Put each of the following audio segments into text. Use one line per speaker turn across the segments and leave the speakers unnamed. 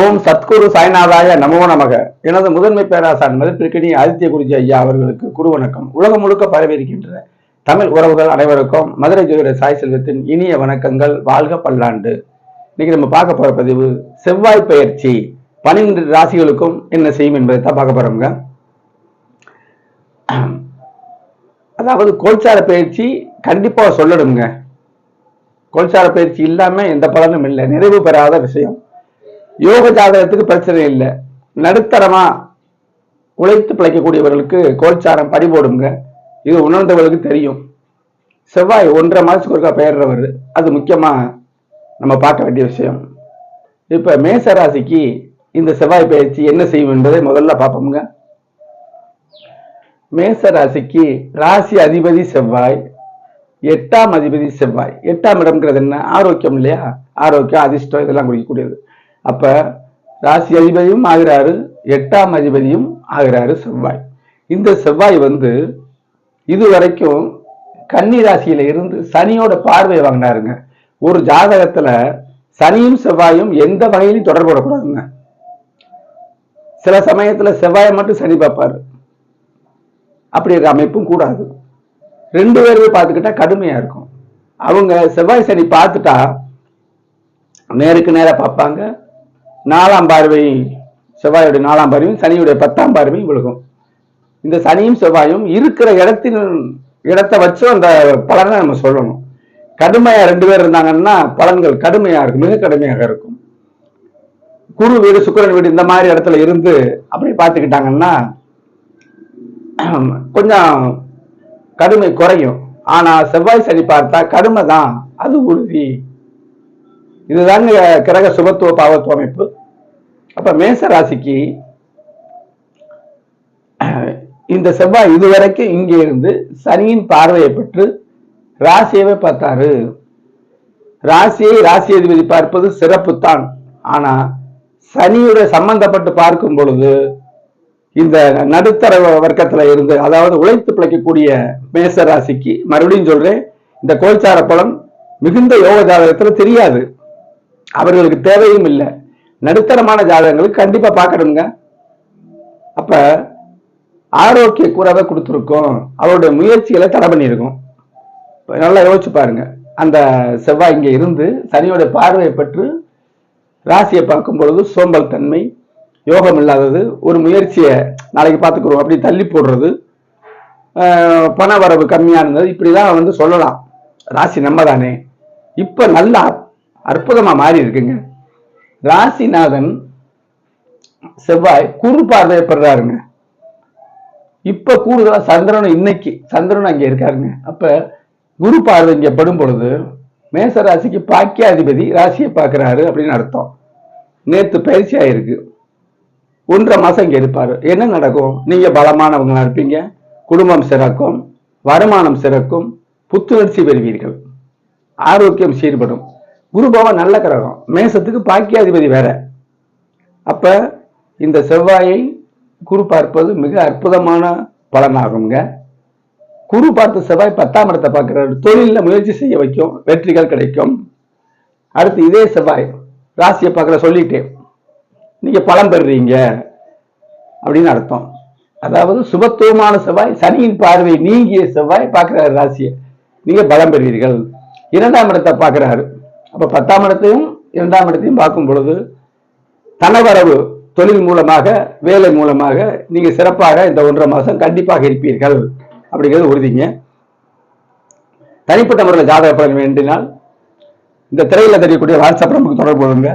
ஓம் சத்குரு சாய்நாதாய நமோ நமக. எனது முதன்மை பேராசான் மதிப்பிற்கினி ஆதித்ய குருஜி ஐயா அவர்களுக்கு குரு வணக்கம் உலகம் முழுக்க பரவியிருக்கின்ற தமிழ் உறவுகள் அனைவருக்கும் மதுரை ஜோதிட சாய் செல்வத்தின் இனிய வணக்கங்கள். வாழ்க பல்லாண்டு. இன்னைக்கு நம்ம பார்க்க போற பதிவு செவ்வாய் பயிற்சி பன்னிரண்டு ராசிகளுக்கும் என்ன செய்யும் என்பதை தான் பார்க்க போறோம்ங்க. அதாவது கோல்சார பயிற்சி கண்டிப்பா சொல்லணுங்க கோல்சார பயிற்சி இல்லாம எந்த பலனும் இல்லை. நிறைவு பெறாத விஷயம். யோக ஜாதகத்துக்கு பிரச்சனை இல்லை. நடுத்தரமா உழைத்து பிழைக்கக்கூடியவர்களுக்கு கோல்சாரம் படி போடுங்க. இது உணர்ந்தவர்களுக்கு தெரியும். செவ்வாய் ஒன்றரை மாதத்துக்கு ஒருக்கா பெயர்றவர். அது முக்கியமா நம்ம பார்க்க வேண்டிய விஷயம். இப்ப மேச ராசிக்கு இந்த செவ்வாய் பயிற்சி என்ன செய்யும் என்பதை முதல்ல பார்ப்போம்ங்க. மேச ராசிக்கு ராசி அதிபதி செவ்வாய் எட்டாம் அதிபதி செவ்வாய். எட்டாம் இடம்ங்கிறது என்ன? ஆரோக்கியம் இல்லையா? ஆரோக்கியம் அதிர்ஷ்டம் இதெல்லாம் குறிக்கக்கூடியது அப்ப ராசி அதிபதியும் ஆகிறாரு எட்டாம் அதிபதியும் ஆகிறாரு செவ்வாய். இந்த செவ்வாய் வந்து இது வரைக்கும் கன்னி ராசியில இருந்து சனியோட பார்வை வாங்கினாருங்க. ஒரு ஜாதகத்துல சனியும் செவ்வாயும் எந்த வகையிலும் தொடர்புடக்கூடாதுங்க சில சமயத்துல செவ்வாயை மட்டும் சனி பார்ப்பாரு. அப்படி இருக்க அமைப்பும் கூடாது. ரெண்டு பேருமே பார்த்துக்கிட்டா கடுமையா இருக்கும். அவங்க செவ்வாய் சனி பார்த்துட்டா நேருக்கு நேரா பார்ப்பாங்க. நாலாம் பார்வை செவ்வாயுடைய நாலாம் பார்வையும் சனியுடைய பத்தாம் பார்வையும் விழுகும். இந்த சனியும் செவ்வாயும் இருக்கிற இடத்தின் இடத்தை வச்சு அந்த பலனை நம்ம சொல்லணும். கடுமையா ரெண்டு பேர் இருந்தாங்கன்னா பலன்கள் கடுமையா இருக்கும் மிக கடுமையாக இருக்கும். குரு வீடு சுக்கரன் வீடு இந்த மாதிரி இடத்துல இருந்து அப்படி பார்த்துக்கிட்டாங்கன்னா கொஞ்சம் கடுமை குறையும். ஆனா செவ்வாய் சனி பார்த்தா கடுமை தான் அது உறுதி. இதுதாங்க கிரக சுபத்துவ பாவத்துவ அமைப்பு. அப்ப மேச ராசிக்கு இந்த செவ்வாய் இதுவரைக்கும் இங்கே இருந்து சனியின் பார்வையை பெற்று ராசியவே பார்த்தாரு. ராசியை ராசி அதிபதி பார்ப்பது சிறப்பு தான் ஆனா சனியோட சம்பந்தப்பட்டு பார்க்கும் பொழுது இந்த நடுத்தர வர்க்கத்துல இருந்து அதாவது உழைத்து பிழைக்கக்கூடிய மேச ராசிக்கு மறுபடியும் சொல்றேன் இந்த கோல்சார பலம் மிகுந்த யோக ஜாதகத்துல தெரியாது. அவர்களுக்கு தேவையும் இல்லை. நடுத்தரமான ஜாதகங்களுக்கு கண்டிப்பா பார்க்கணுங்க. அப்ப ஆரோக்கிய கூறாக கொடுத்துருக்கோம். அவருடைய முயற்சிகளை தடை பண்ணியிருக்கோம். நல்லா யோசிச்சு பாருங்க. அந்த செவ்வாய் இங்க இருந்து சனியோட பார்வையை பெற்று ராசியை பார்க்கும் பொழுது சோம்பல் தன்மை யோகம் இல்லாதது ஒரு முயற்சியை நாளைக்கு பார்த்துக்குறோம் அப்படி தள்ளி போடுறது பண வரவு கம்மியானது இருந்தது இப்படிதான் வந்து சொல்லலாம். ராசி நம்ம தானே. இப்ப நல்லா அற்புதமா மாறி இருக்குங்க. ராசிநாதன் செவ்வாய் குறு பார்வையப்படுறாருங்க இப்ப கூடுதலா சந்திரனும் இன்னைக்கு சந்திரனும் அங்க இருக்காருங்க. அப்ப குரு பார்வை இங்க படும் பொழுது மேச ராசிக்கு பாக்கியாதிபதி ராசியை பார்க்கிறாரு அப்படின்னு அர்த்தம். நேத்து பயிற்சி ஆயிருக்கு. ஒன்றரை மாசம் இங்க இருப்பாரு. என்ன நடக்கும்? நீங்க பலமானவங்களா இருப்பீங்க. குடும்பம் சிறக்கும் வருமானம் சிறக்கும் புத்துணர்ச்சி பெறுவீர்கள். ஆரோக்கியம் சீர்படும். குரு பவன் நல்ல கிரகம். மேசத்துக்கு பாக்கியாதிபதி வேற. அப்ப இந்த செவ்வாயை குரு பார்ப்பது மிக அற்புதமான பலனாகுங்க குரு பார்த்த செவ்வாய் பத்தாம் இடத்தை பார்க்கிறாரு. தொழில முயற்சி செய்ய வைக்கும். வெற்றிகள் கிடைக்கும். அடுத்து இதே செவ்வாய். ராசியை பார்க்கற சொல்லிட்டேன் நீங்க பலம் பெறுறீங்க. அப்படின்னு அர்த்தம். அதாவது சுபத்துவமான செவ்வாய் சனியின் பார்வை நீங்கிய செவ்வாய் பார்க்கிறாரு ராசியை. நீங்க பலம் பெறுவீர்கள். இரண்டாம் இடத்தை பார்க்கிறாரு. அப்ப பத்தாம் இடத்தையும் இரண்டாம் இடத்தையும் பார்க்கும் பொழுது தனவரவு தொழில் மூலமாக வேலை மூலமாக நீங்க சிறப்பாக இந்த ஒன்றரை மாசம் கண்டிப்பாக இருப்பீர்கள். அப்படிங்கிறது உறுதிங்க. தனிப்பட்ட முறையில் ஜாதக பலன் வேண்டினால் இந்த திரையில தெரியக்கூடிய வாட்ஸ்அப் நமக்கு தொடர்பு கொள்ளுங்க.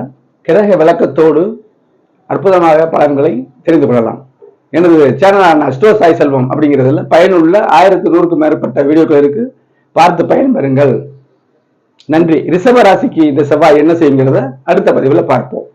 கிரக விளக்கத்தோடு அற்புதமாக பலன்களை தெரிந்து கொள்ளலாம். எனது சேனலான அஸ்டோ சாய் செல்வம் அப்படிங்கிறதுல பயனுள்ள ஆயிரத்தி நூறுக்கும் மேற்பட்ட வீடியோக்கள் இருக்கு. பார்த்து பயன்பெறுங்கள் நன்றி. ரிஷப ராசிக்கு இந்த செவ்வாய் என்ன செய்யுங்கிறத அடுத்த பதிவில் பார்ப்போம்.